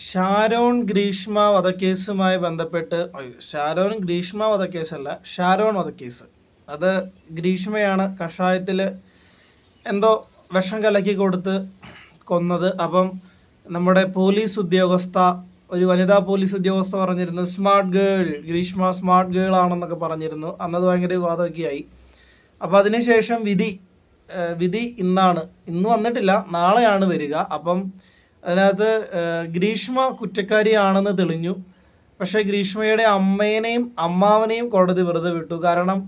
ഷാരോൺ ഗ്രീഷ്മ വധക്കേസുമായി ബന്ധപ്പെട്ട് ഷാരോൺ ഗ്രീഷ്മ വധക്കേസല്ല ഷാരോൺ വധക്കേസ്. അത് ഗ്രീഷ്മയാണ് കഷായത്തിൽ എന്തോ വിഷം കലക്കി കൊടുത്ത് കൊന്നത്. അപ്പം നമ്മുടെ പോലീസ് ഉദ്യോഗസ്ഥ ഒരു വനിതാ പോലീസ് ഉദ്യോഗസ്ഥ പറഞ്ഞിരുന്നു smart girl Greeshma smart girl ആണെന്നൊക്കെ പറഞ്ഞിരുന്നു. അന്നത് ഭയങ്കര വിവാദമൊക്കെ ആയി അപ്പോൾ അതിനുശേഷം വിധി വിധി ഇന്നാണ്. ഇന്ന് വന്നിട്ടില്ല നാളെയാണ് വരിക. അപ്പം അതിനകത്ത് ഗ്രീഷ്മ കുറ്റക്കാരിയാണെന്ന് തെളിഞ്ഞു. പക്ഷേ ഗ്രീഷ്മയുടെ അമ്മേനെയും അമ്മാവനെയും കോടതി വെറുതെ വിട്ടു. കാരണം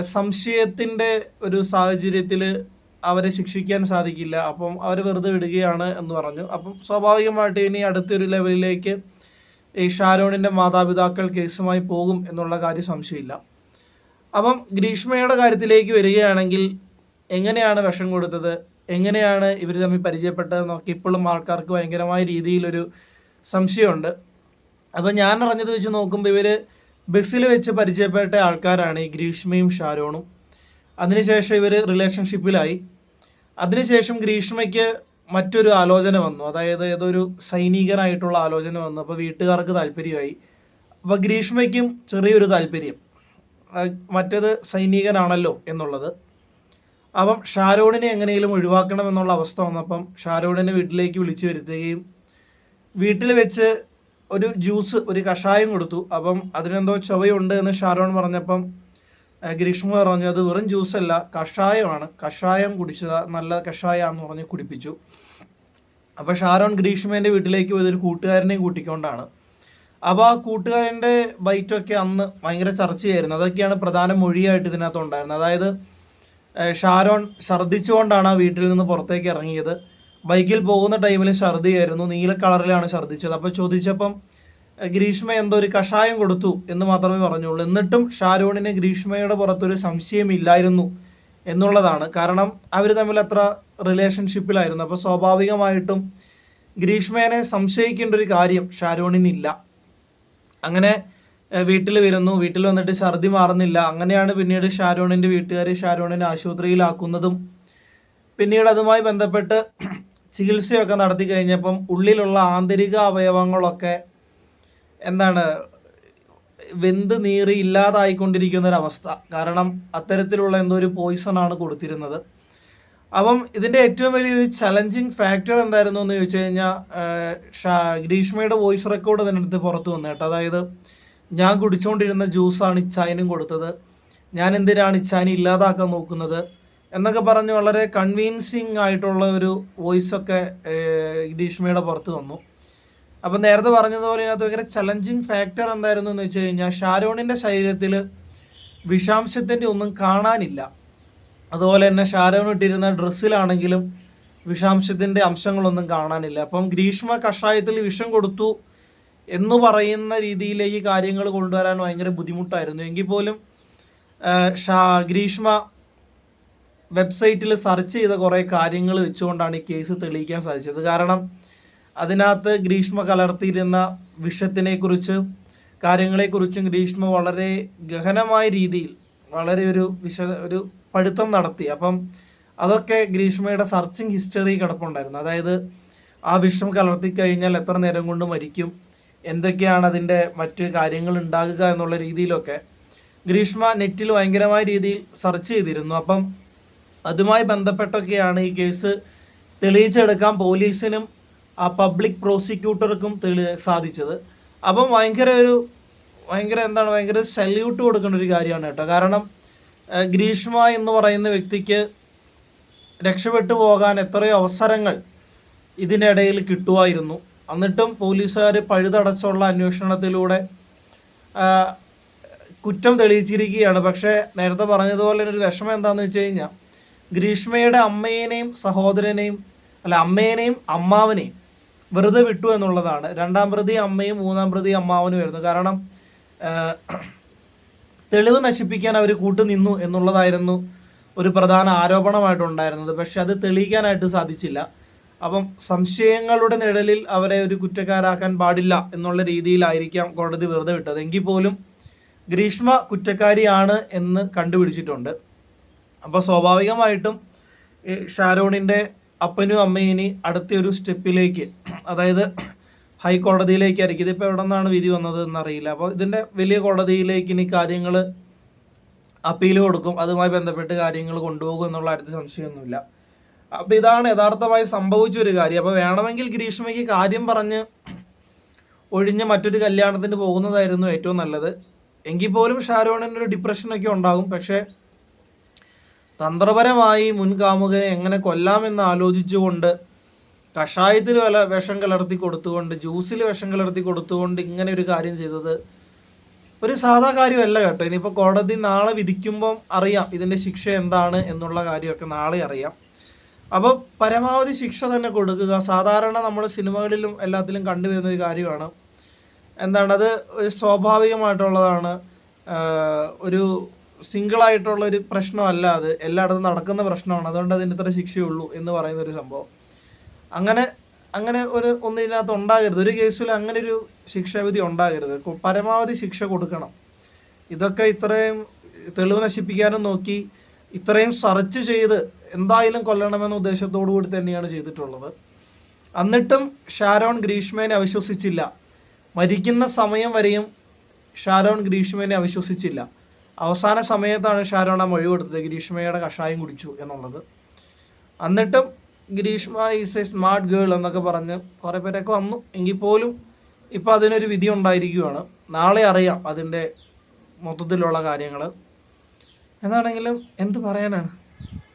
സംശയത്തിന്റെ ഒരു സാഹചര്യത്തിൽ അവരെ ശിക്ഷിക്കാൻ സാധിക്കില്ല. അപ്പം അവർ വെറുതെ വിടുകയാണ് എന്ന് പറഞ്ഞു. അപ്പം സ്വാഭാവികമായിട്ട് ഇനി അടുത്തൊരു ലെവലിലേക്ക് ഈ ഷാരോണിന്റെ മാതാപിതാക്കൾ കേസുമായി പോകും എന്നുള്ള കാര്യം സംശയമില്ല. അപ്പം ഗ്രീഷ്മയുടെ കാര്യത്തിലേക്ക് വരികയാണെങ്കിൽ എങ്ങനെയാണ് വിഷം കൊടുത്തത്? എങ്ങനെയാണ് ഇവർ തമ്മിൽ പരിചയപ്പെട്ടതെന്നൊക്കെ ഇപ്പോഴും ആൾക്കാർക്ക് ഭയങ്കരമായ രീതിയിലൊരു സംശയമുണ്ട്. അപ്പോൾ ഞാൻ അറിഞ്ഞത് വെച്ച് നോക്കുമ്പോൾ ഇവർ ബസ്സിൽ വെച്ച് പരിചയപ്പെട്ട ആൾക്കാരാണ് ഈ ഗ്രീഷ്മയും ഷാരോണും. അതിനുശേഷം ഇവർ റിലേഷൻഷിപ്പിലായി. അതിനുശേഷം ഗ്രീഷ്മയ്ക്ക് മറ്റൊരു ആലോചന വന്നു. അതായത് ഏതൊരു സൈനികനായിട്ടുള്ള ആലോചന വന്നു. അപ്പോൾ വീട്ടുകാർക്ക് താല്പര്യമായി. അപ്പോൾ ഗ്രീഷ്മയ്ക്കും ചെറിയൊരു താല്പര്യം. മറ്റേത് സൈനികനാണല്ലോ എന്നുള്ളത്. അപ്പം ഷാരോണിനെ എങ്ങനെയെങ്കിലും ഒഴിവാക്കണം എന്നുള്ള അവസ്ഥ വന്നപ്പം ഷാരോണിനെ വീട്ടിലേക്ക് വിളിച്ചു വരുത്തുകയും വീട്ടിൽ വെച്ച് ഒരു ജ്യൂസ് ഒരു കഷായം കൊടുത്തു. അപ്പം അതിനെന്തോ ചുവയുണ്ട് എന്ന് ഷാരോൺ പറഞ്ഞപ്പം ഗ്രീഷ്മ പറഞ്ഞു അത് വെറും ജ്യൂസല്ല കഷായമാണ്. കഷായം കുടിച്ചത് നല്ല കഷായമാണെന്ന് പറഞ്ഞ് കുടിപ്പിച്ചു. അപ്പോൾ ഷാരോൺ ഗ്രീഷ്മേന്റെ വീട്ടിലേക്ക് പോയത് ഒരു കൂട്ടുകാരനെയും കൂട്ടിക്കൊണ്ടാണ്. അപ്പോൾ ആ കൂട്ടുകാരന്റെ ബൈറ്റൊക്കെ അന്ന് ഭയങ്കര ചർച്ചയായിരുന്നു. അതൊക്കെയാണ് പ്രധാന മൊഴിയായിട്ട് ഇതിനകത്ത് ഉണ്ടായിരുന്നത് അതായത് ഷാരോൺ ഛർദ്ദിച്ചുകൊണ്ടാണ് ആ വീട്ടിൽ നിന്ന് പുറത്തേക്ക് ഇറങ്ങിയത്. ബൈക്കിൽ പോകുന്ന ടൈമിൽ ഛർദ്ദിയായിരുന്നു നീല കളറിലാണ് ഛർദ്ദിച്ചത് അപ്പോൾ ചോദിച്ചപ്പം ഗ്രീഷ്മ എന്തോ ഒരു കഷായം കൊടുത്തു എന്ന് മാത്രമേ പറഞ്ഞുള്ളൂ. എന്നിട്ടും ഷാരോണിന് ഗ്രീഷ്മയുടെ പുറത്തൊരു സംശയമില്ലായിരുന്നു എന്നുള്ളതാണ്. കാരണം അവർ തമ്മിൽ അത്ര റിലേഷൻഷിപ്പിലായിരുന്നു. അപ്പോൾ സ്വാഭാവികമായിട്ടും ഗ്രീഷ്മേനെ സംശയിക്കേണ്ട ഒരു കാര്യം ഷാരോണിനില്ല. അങ്ങനെ വീട്ടിൽ വരുന്നു. വീട്ടിൽ വന്നിട്ട് ഛർദി മാറുന്നില്ല. അങ്ങനെയാണ് പിന്നീട് ഷാരോണിന്റെ വീട്ടുകാർ ഷാരോണിനെ ആശുപത്രിയിലാക്കുന്നതും പിന്നീട് അതുമായി ബന്ധപ്പെട്ട് ചികിത്സയൊക്കെ നടത്തി കഴിഞ്ഞപ്പം ഉള്ളിലുള്ള ആന്തരിക അവയവങ്ങളൊക്കെ എന്താണ് വെന്ത് നീറി ഇല്ലാതായിക്കൊണ്ടിരിക്കുന്നൊരവസ്ഥ. കാരണം അത്തരത്തിലുള്ള എന്തോ ഒരു പോയിസൺ ആണ് കൊടുത്തിരുന്നത്. അപ്പം ഇതിന്റെ ഏറ്റവും വലിയൊരു ചലഞ്ചിങ് ഫാക്ടർ എന്തായിരുന്നു എന്ന് ചോദിച്ചു കഴിഞ്ഞാൽ ഗ്രീഷ്മയുടെ വോയിസ് റെക്കോർഡ് അതിനടുത്ത് പുറത്തു വന്നു കേട്ടോ. അതായത് ഞാൻ കുടിച്ചുകൊണ്ടിരുന്ന ജ്യൂസാണ് ഇച്ചായനും കൊടുത്തത്. ഞാൻ എന്തിനാണ് ഇച്ചായനെ ഇല്ലാതാക്കാൻ നോക്കുന്നത്? എന്നൊക്കെ പറഞ്ഞ് വളരെ കൺവീൻസിങ് ആയിട്ടുള്ള ഒരു വോയിസൊക്കെ ഗ്രീഷ്മയുടെ പുറത്ത് വന്നു. അപ്പം നേരത്തെ പറഞ്ഞതുപോലെ ഇതിനകത്ത് ഭയങ്കര ചലഞ്ചിങ് ഫാക്ടർ എന്തായിരുന്നു എന്ന് വെച്ച് കഴിഞ്ഞാൽ ഷാരോണിന്റെ ശരീരത്തിൽ വിഷാംശത്തിന്റെ ഒന്നും കാണാനില്ല. അതുപോലെ തന്നെ ഷാരോൺ ഇട്ടിരുന്ന ഡ്രസ്സിലാണെങ്കിലും വിഷാംശത്തിന്റെ അംശങ്ങളൊന്നും കാണാനില്ല. അപ്പം ഗ്രീഷ്മ കഷായത്തിൽ വിഷം കൊടുത്തു. എന്ന് പറയുന്ന രീതിയിലേക്ക് കാര്യങ്ങൾ കൊണ്ടുവരാൻ ഭയങ്കര ബുദ്ധിമുട്ടായിരുന്നു. എങ്കിൽ പോലും ഷാ ഗ്രീഷ്മ വെബ്സൈറ്റിൽ സെർച്ച് ചെയ്ത കുറേ കാര്യങ്ങൾ വെച്ചുകൊണ്ടാണ് ഈ കേസ് തെളിയിക്കാൻ സാധിച്ചത്. കാരണം അതിനകത്ത് ഗ്രീഷ്മ കലർത്തിയിരുന്ന വിഷത്തിനെക്കുറിച്ച് കാര്യങ്ങളെക്കുറിച്ചും ഗ്രീഷ്മ വളരെ ഗഹനമായ രീതിയിൽ വളരെ ഒരു വിശ ഒരു പഠിത്തം നടത്തി. അപ്പം അതൊക്കെ ഗ്രീഷ്മയുടെ സർച്ചിങ് ഹിസ്റ്ററി കിടപ്പുണ്ടായിരുന്നു. അതായത് ആ വിഷം കലർത്തി കഴിഞ്ഞാൽ എത്ര നേരം കൊണ്ട് മരിക്കും എന്തൊക്കെയാണ് അതിന്റെ മറ്റ് കാര്യങ്ങൾ ഉണ്ടാകുക എന്നുള്ള രീതിയിലൊക്കെ ഗ്രീഷ്മ നെറ്റിൽ ഭയങ്കരമായ രീതിയിൽ സെർച്ച് ചെയ്തിരുന്നു. അപ്പം അതുമായി ബന്ധപ്പെട്ടൊക്കെയാണ് ഈ കേസ് തെളിയിച്ചെടുക്കാൻ പോലീസിനും ആ പബ്ലിക് പ്രോസിക്യൂട്ടർക്കും തെളി സാധിച്ചത്. അപ്പം ഭയങ്കര ഒരു ഭയങ്കര എന്താണ് ഭയങ്കര സല്യൂട്ട് കൊടുക്കേണ്ട ഒരു കാര്യമാണ് കേട്ടോ. കാരണം ഗ്രീഷ്മ എന്ന് പറയുന്ന വ്യക്തിക്ക് രക്ഷപ്പെട്ടു പോകാൻ എത്രയോ അവസരങ്ങൾ ഇതിനിടയിൽ കിട്ടുമായിരുന്നു. എന്നിട്ടും പോലീസുകാർ പഴുതടച്ചുള്ള അന്വേഷണത്തിലൂടെ കുറ്റം തെളിയിച്ചിരിക്കുകയാണ്. പക്ഷേ നേരത്തെ പറഞ്ഞതുപോലെ ഒരു വിഷമം എന്താണെന്ന് വെച്ച് കഴിഞ്ഞാൽ ഗ്രീഷ്മയുടെ അമ്മേനെയും സഹോദരനെയും അല്ല അമ്മേനെയും അമ്മാവനെയും വെറുതെ വിട്ടു എന്നുള്ളതാണ്. രണ്ടാം പ്രതി അമ്മയും മൂന്നാം പ്രതി അമ്മാവനും ആയിരുന്നു. കാരണം തെളിവ് നശിപ്പിക്കാൻ അവർ കൂട്ടുനിന്നു എന്നുള്ളതായിരുന്നു ഒരു പ്രധാന ആരോപണമായിട്ടുണ്ടായിരുന്നത്. പക്ഷെ അത് തെളിയിക്കാനായിട്ട് സാധിച്ചില്ല. അപ്പം സംശയങ്ങളുടെ നിഴലിൽ അവരെ ഒരു കുറ്റക്കാരാക്കാൻ പാടില്ല എന്നുള്ള രീതിയിലായിരിക്കാം കോടതി വെറുതെ വിട്ടത്. എങ്കിൽ പോലും ഗ്രീഷ്മ കുറ്റക്കാരിയാണ് എന്ന് കണ്ടുപിടിച്ചിട്ടുണ്ട്. അപ്പോൾ സ്വാഭാവികമായിട്ടും ഷാരോണിന്റെ അപ്പനും അമ്മയും ഇനി അടുത്ത ഒരു സ്റ്റെപ്പിലേക്ക് അതായത് ഹൈക്കോടതിയിലേക്കായിരിക്കും. ഇതിപ്പോൾ എവിടെ നിന്നാണ് വിധി വന്നത് എന്നറിയില്ല അപ്പോൾ ഇതിന്റെ വലിയ കോടതിയിലേക്ക് ഇനി കാര്യങ്ങൾ അപ്പീൽ കൊടുക്കും. അതുമായി ബന്ധപ്പെട്ട് കാര്യങ്ങൾ കൊണ്ടുപോകും എന്നുള്ള അടുത്ത സംശയമൊന്നുമില്ല. അപ്പോൾ ഇതാണ് യഥാർത്ഥമായി സംഭവിച്ച ഒരു കാര്യം. അപ്പോൾ വേണമെങ്കിൽ ഗ്രീഷ്മയ്ക്ക് കാര്യം പറഞ്ഞ് ഒഴിഞ്ഞ് മറ്റൊരു കല്യാണത്തിന് പോകുന്നതായിരുന്നു ഏറ്റവും നല്ലത്. എങ്കിൽ പോലും ഷാരോണിന് ഒരു ഡിപ്രഷനൊക്കെ ഉണ്ടാകും. പക്ഷേ തന്ത്രപരമായി മുൻകാമുകനെ എങ്ങനെ കൊല്ലാമെന്ന് ആലോചിച്ചുകൊണ്ട് കഷായത്തിൽ വില വിഷം കലർത്തി കൊടുത്തുകൊണ്ട് ജ്യൂസിൽ വിഷം കലർത്തി കൊടുത്തുകൊണ്ട് ഇങ്ങനെ ഒരു കാര്യം ചെയ്തത് ഒരു സാധാ കാര്യമല്ല കേട്ടോ. ഇനിയിപ്പോൾ കോടതി നാളെ വിധിക്കുമ്പം അറിയാം ഇതിന്റെ ശിക്ഷ എന്താണ് എന്നുള്ള കാര്യമൊക്കെ നാളെ അറിയാം. അപ്പോൾ പരമാവധി ശിക്ഷ തന്നെ കൊടുക്കുക. സാധാരണ നമ്മൾ സിനിമകളിലും എല്ലാത്തിലും കണ്ടുവരുന്ന ഒരു കാര്യമാണ്. എന്താണ് അത് ഒരു സ്വാഭാവികമായിട്ടുള്ളതാണ്. ഒരു സിംഗിളായിട്ടുള്ള ഒരു പ്രശ്നമല്ല അത്. എല്ലായിടത്തും നടക്കുന്ന പ്രശ്നമാണ്. അതുകൊണ്ട് അതിന് ഇത്ര ശിക്ഷയുള്ളൂ എന്ന് പറയുന്ന ഒരു സംഭവം. അങ്ങനെ അങ്ങനെ ഒരു ഒന്നും ഇതിനകത്ത് ഉണ്ടാകരുത്. ഒരു കേസിൽ അങ്ങനെ ഒരു ശിക്ഷാവിധി ഉണ്ടാകരുത്. പരമാവധി ശിക്ഷ കൊടുക്കണം. ഇതൊക്കെ ഇത്രയും തെളിവ് നശിപ്പിക്കാനും നോക്കി ഇത്രയും സെർച്ച് ചെയ്ത് എന്തായാലും കൊല്ലണമെന്ന ഉദ്ദേശത്തോടു കൂടി തന്നെയാണ് ചെയ്തിട്ടുള്ളത്. എന്നിട്ടും ഷാരോൺ ഗ്രീഷ്മേനെ അവിശ്വസിച്ചില്ല. മരിക്കുന്ന സമയം വരെയും ഷാരോൺ ഗ്രീഷ്മേനെ അവിശ്വസിച്ചില്ല. അവസാന സമയത്താണ് ഷാരോൺ ആ മൊഴി കൊടുത്തത്. ഗ്രീഷ്മയുടെ കഷായം കുടിച്ചു എന്നുള്ളത്. എന്നിട്ടും Greeshma is a smart girl എന്നൊക്കെ പറഞ്ഞ് കുറേ പേരൊക്കെ വന്നു. എങ്കിൽ പോലും ഇപ്പോൾ അതിനൊരു വിധി ഉണ്ടായിരിക്കുകയാണ്. നാളെ അറിയാം അതിന്റെ മൊത്തത്തിലുള്ള കാര്യങ്ങൾ. എന്താണെങ്കിലും എന്ത് പറയാനാണ്?